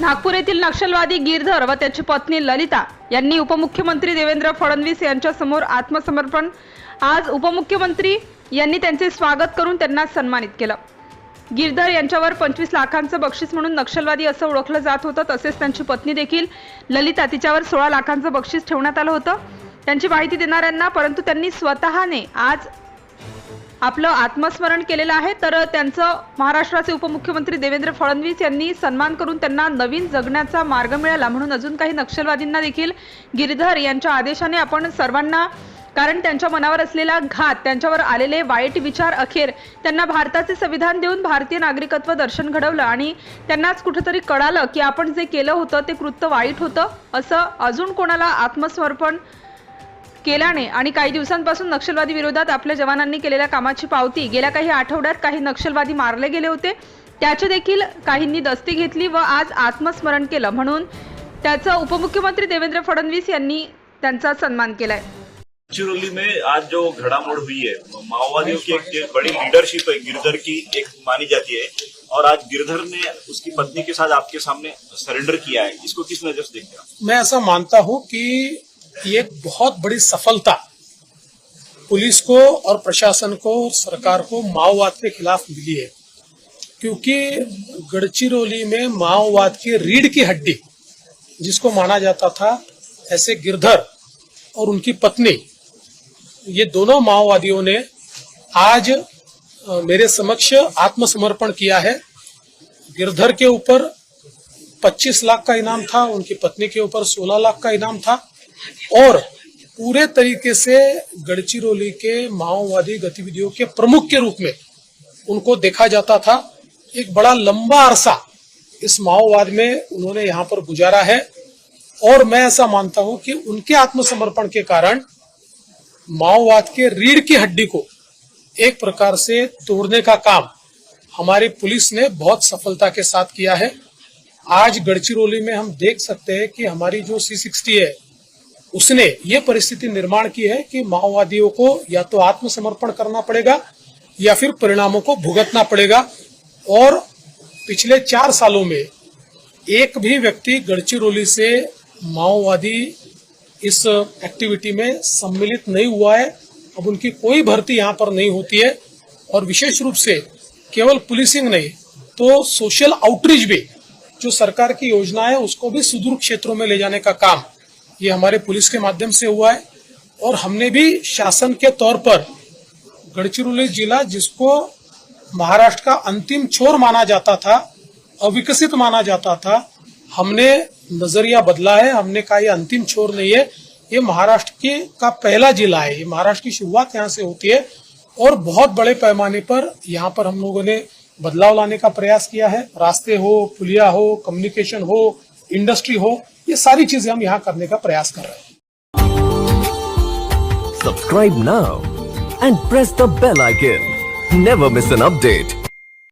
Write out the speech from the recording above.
नागपूर येथील नक्षलवादी गिरधर व त्याची पत्नी ललिता यांनी उपमुख्यमंत्री देवेंद्र फडणवीस यांच्यासमोर आत्मसमर्पण. आज उपमुख्यमंत्री यांनी त्यांचे स्वागत करून त्यांना सन्मानित केलं. गिरधर यांच्यावर पंचवीस लाखांचं बक्षीस म्हणून नक्षलवादी असं ओळखलं जात होतं तसेच त्यांची पत्नी देखील ललिता तिच्यावर सोळा लाखांचं बक्षीस ठेवण्यात आलं होतं. त्यांची माहिती देणाऱ्यांना परंतु त्यांनी स्वतःने आज आपलं आत्मस्मरण केलेलं आहे. तर त्यांचं महाराष्ट्राचे उपमुख्यमंत्री देवेंद्र फडणवीस यांनी सन्मान करून त्यांना नवीन जगण्याचा मार्ग मिळाला म्हणून अजून काही नक्षलवादींना देखील गिरधर यांच्या आदेशाने आपण सर्वांना कारण त्यांच्या मनावर असलेला घात त्यांच्यावर आलेले वाईट विचार अखेर त्यांना भारताचे संविधान देऊन भारतीय नागरिकत्व दर्शन घडवलं आणि त्यांनाच कुठंतरी कळालं की आपण जे केलं होतं ते कृत्य वाईट होतं असं अजून कोणाला आत्मसमर्पण केल्याने आणि काही दिवसांपासून नक्षलवादी विरोधात आपल्या जवानांनी केलेल्या कामाची पावती गेल्या काही आठवड्यात काही नक्षलवादी मारले गेले होते. त्याचे देखील काहींनी दस्ती घेतली व आज आत्मस्मरण केलं म्हणून त्याचं उपमुख्यमंत्री देवेंद्र फडणवीस यांनी त्यांचा सन्मान केलाय. गडचिरोली में आज जो घड़ामोड़ हुई है माओवादियों की एक बड़ी लीडरशिप है गिरधर की एक मानी जाती है। और आज गिरधर ने उसकी पत्नी के साथ आपके सामने सरेंडर किया है। इसको किस नजर से देखते हैं? मैं ऐसा मानता हूं कि एक बहुत बड़ी सफलता पुलिस को और प्रशासन को सरकार को माओवाद के खिलाफ मिली है। क्योंकि गढ़चिरौली में माओवाद की रीढ़ की हड्डी, जिसको माना जाता था ऐसे गिरधर और उनकी पत्नी, ये दोनों माओवादियों ने आज मेरे समक्ष आत्मसमर्पण किया है। गिरधर के ऊपर 25 लाख का इनाम था, उनकी पत्नी के ऊपर 16 लाख का इनाम था। और पूरे तरीके से गढ़चिरौली के माओवादी गतिविधियों के प्रमुख के रूप में उनको देखा जाता था। एक बड़ा लंबा अरसा इस माओवाद में उन्होंने यहाँ पर गुजारा है और मैं ऐसा मानता हूँ कि उनके आत्मसमर्पण के कारण माओवाद के रीढ़ की हड्डी को एक प्रकार से तोड़ने का काम हमारी पुलिस ने बहुत सफलता के साथ किया है। आज गढ़चिरौली में हम देख सकते हैं कि हमारी जो सी सिक्सटी है उसने ये परिस्थिति निर्माण की है कि माओवादियों को या तो आत्मसमर्पण करना पड़ेगा या फिर परिणामों को भुगतना पड़ेगा। और पिछले चार सालों में एक भी व्यक्ति गढ़चिरौली से माओवादी इस एक्टिविटी में सम्मिलित नहीं हुआ है। अब उनकी कोई भर्ती यहाँ पर नहीं होती है। और विशेष रूप से केवल पुलिसिंग नहीं तो सोशल आउटरीच भी, जो सरकार की योजना है, उसको भी सुदूर क्षेत्रों में ले जाने का काम ये हमारे पुलिस के माध्यम से हुआ है और हमने भी शासन के तौर पर गढ़चिरौली जिला, जिसको महाराष्ट्र का अंतिम छोर माना जाता था, अविकसित माना जाता था, हमने नज़रिया बदला है, हमने कहा यह अंतिम छोर नहीं है, ये महाराष्ट्र के का पहला जिला है, ये महाराष्ट्र की शुरुआत यहाँ से होती है और बहुत बड़े पैमाने पर यहाँ पर हम लोगों ने बदलाव लाने का प्रयास किया है, रास्ते हो, पुलिया हो कम्युनिकेशन हो इंडस्ट्री हो, ये सारी चीज़ें हम यहाँ करने का प्रयास कर रहे हैं। सब्सक्राइब ना and press the bell icon never miss an update